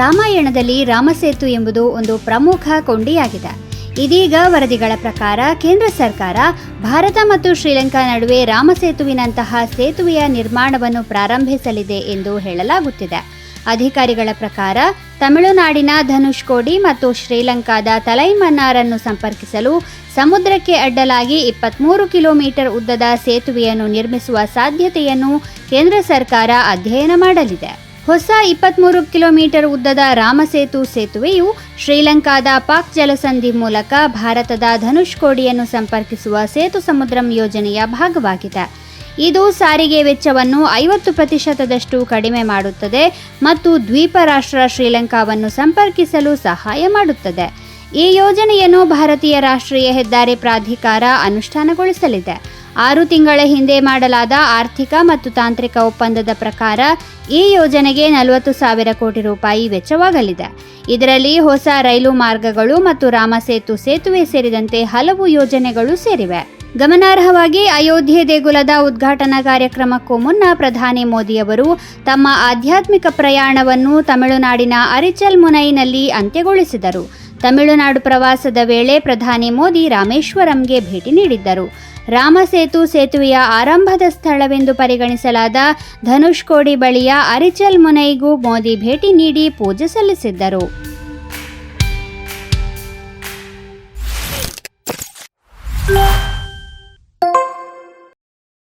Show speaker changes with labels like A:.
A: ರಾಮಾಯಣದಲ್ಲಿ ರಾಮಸೇತು ಎಂಬುದು ಒಂದು ಪ್ರಮುಖ ಕೊಂಡಿಯಾಗಿದೆ. ಇದೀಗ ವರದಿಗಳ ಪ್ರಕಾರ ಕೇಂದ್ರ ಸರ್ಕಾರ ಭಾರತ ಮತ್ತು ಶ್ರೀಲಂಕಾ ನಡುವೆ ರಾಮಸೇತುವಿನಂತಹ ಸೇತುವೆಯ ನಿರ್ಮಾಣವನ್ನು ಪ್ರಾರಂಭಿಸಲಿದೆ ಎಂದು ಹೇಳಲಾಗುತ್ತಿದೆ. ಅಧಿಕಾರಿಗಳ ಪ್ರಕಾರ ತಮಿಳುನಾಡಿನ ಧನುಷ್ಕೋಡಿ ಮತ್ತು ಶ್ರೀಲಂಕಾದ ತಲೈಮನ್ನಾರನ್ನು ಸಂಪರ್ಕಿಸಲು ಸಮುದ್ರಕ್ಕೆ ಅಡ್ಡಲಾಗಿ ಇಪ್ಪತ್ತ್ಮೂರು ಕಿಲೋಮೀಟರ್ ಉದ್ದದ ಸೇತುವೆಯನ್ನು ನಿರ್ಮಿಸುವ ಸಾಧ್ಯತೆಯನ್ನು ಕೇಂದ್ರ ಸರ್ಕಾರ ಅಧ್ಯಯನ ಮಾಡಲಿದೆ. ಹೊಸ ಇಪ್ಪತ್ತ್ಮೂರು ಕಿಲೋಮೀಟರ್ ಉದ್ದದ ರಾಮಸೇತು ಸೇತುವೆಯು ಶ್ರೀಲಂಕಾದ ಪಾಕ್ ಜಲಸಂಧಿ ಮೂಲಕ ಭಾರತದ ಧನುಷ್ಕೋಡಿಯನ್ನು ಸಂಪರ್ಕಿಸುವ ಸೇತು ಸಮುದ್ರಂ ಯೋಜನೆಯ ಭಾಗವಾಗಿದೆ. ಇದು ಸಾರಿಗೆ ವೆಚ್ಚವನ್ನು ಐವತ್ತು ಪ್ರತಿಶತದಷ್ಟು ಕಡಿಮೆ ಮಾಡುತ್ತದೆ ಮತ್ತು ದ್ವೀಪ ರಾಷ್ಟ್ರ ಶ್ರೀಲಂಕಾವನ್ನು ಸಂಪರ್ಕಿಸಲು ಸಹಾಯ ಮಾಡುತ್ತದೆ. ಈ ಯೋಜನೆಯನ್ನು ಭಾರತೀಯ ರಾಷ್ಟ್ರೀಯ ಹೆದ್ದಾರಿ ಪ್ರಾಧಿಕಾರ ಅನುಷ್ಠಾನಗೊಳಿಸಲಿದೆ. ಆರು ತಿಂಗಳ ಹಿಂದೆ ಮಾಡಲಾದ ಆರ್ಥಿಕ ಮತ್ತು ತಾಂತ್ರಿಕ ಒಪ್ಪಂದದ ಪ್ರಕಾರ ಈ ಯೋಜನೆಗೆ ನಲವತ್ತು ಸಾವಿರ ಕೋಟಿ ರೂಪಾಯಿ ವೆಚ್ಚವಾಗಲಿದೆ. ಇದರಲ್ಲಿ ಹೊಸ ರೈಲು ಮಾರ್ಗಗಳು ಮತ್ತು ರಾಮಸೇತು ಸೇತುವೆ ಸೇರಿದಂತೆ ಹಲವು ಯೋಜನೆಗಳು ಸೇರಿವೆ. ಗಮನಾರ್ಹವಾಗಿ ಅಯೋಧ್ಯೆ ದೇಗುಲದ ಉದ್ಘಾಟನಾ ಕಾರ್ಯಕ್ರಮಕ್ಕೂ ಮುನ್ನ ಪ್ರಧಾನಿ ಮೋದಿಯವರು ತಮ್ಮ ಆಧ್ಯಾತ್ಮಿಕ ಪ್ರಯಾಣವನ್ನು ತಮಿಳುನಾಡಿನ ಅರಿಚಲ್ ಮುನೈನಲ್ಲಿ ಅಂತ್ಯಗೊಳಿಸಿದರು. ತಮಿಳುನಾಡು ಪ್ರವಾಸದ ವೇಳೆ ಪ್ರಧಾನಿ ಮೋದಿ ರಾಮೇಶ್ವರಂಗೆ ಭೇಟಿ ನೀಡಿದ್ದರು. ರಾಮಸೇತು ಸೇತುವೆಯ ಆರಂಭದ ಸ್ಥಳವೆಂದು ಪರಿಗಣಿಸಲಾದ ಧನುಷ್ಕೋಡಿ ಬಳಿಯ ಅರಿಚಲ್ ಮುನೈಗೂ ಮೋದಿ ಭೇಟಿ ನೀಡಿ ಪೂಜೆ ಸಲ್ಲಿಸಿದ್ದರು.